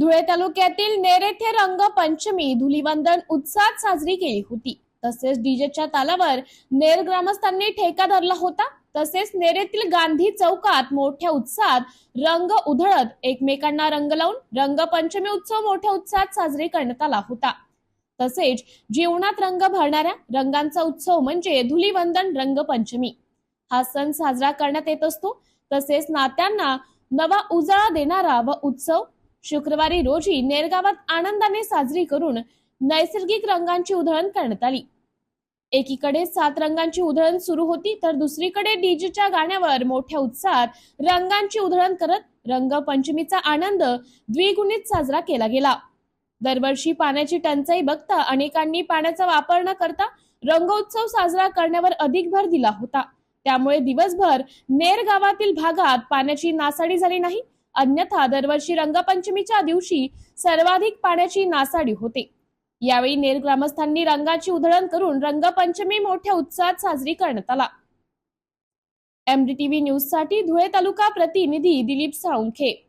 धुळे तालुक्यातील नेरेथे रंग रंगपंचमी धुलीवंदन उत्साहात साजरी केली होती. तसेच डीजेच्या तालावर नेर ग्रामस्थांनी ठेका धरला होता. तसेच नेरेतील गांधी चौकात मोठ्या उत्साहात रंग उधळत एकमेकांना रंग लावून रंगपंचमी उत्सव मोठ्या उत्साहात साजरी करण्यात आला होता. तसेच जीवनात रंग भरणाऱ्या रंगांचा उत्सव म्हणजे धुलीवंदन रंगपंचमी. हा सण साजरा करण्यात येत असतो. तसेच नात्यांना नवा उजाळा देणारा व उत्सव शुक्रवारी रोजी नेरगावात आनंदाने साजरी करून नैसर्गिक रंगांची उधळण करण्यात आली. एकीकडे सात रंगांची उधळण सुरू होती तर दुसरीकडे डीजेच्या गाण्यावर मोठ्या उत्साहात रंगांची उधळण करत रंगपंचमीचा आनंद द्विगुणित साजरा केला गेला. दरवर्षी पाण्याची टंचाई बघता अनेकांनी पाण्याचा वापर न करता रंगोत्सव साजरा करण्यावर अधिक भर दिला होता. त्यामुळे दिवसभर नेर गावातील भागात पाण्याची नासाडी झाली नाही अन्यथा दरवर्षी रंगपंचमीच्या दिवशी सर्वाधिक पाण्याची नासाडी होते. यावेळी नेर ग्रामस्थांनी रंगाची उधळण करून रंगपंचमी मोठ्या उत्साहात साजरी करण्यात आला. एमडीटीव्ही न्यूजसाठी धुळे तालुका प्रतिनिधी दिलीप साळुंखे.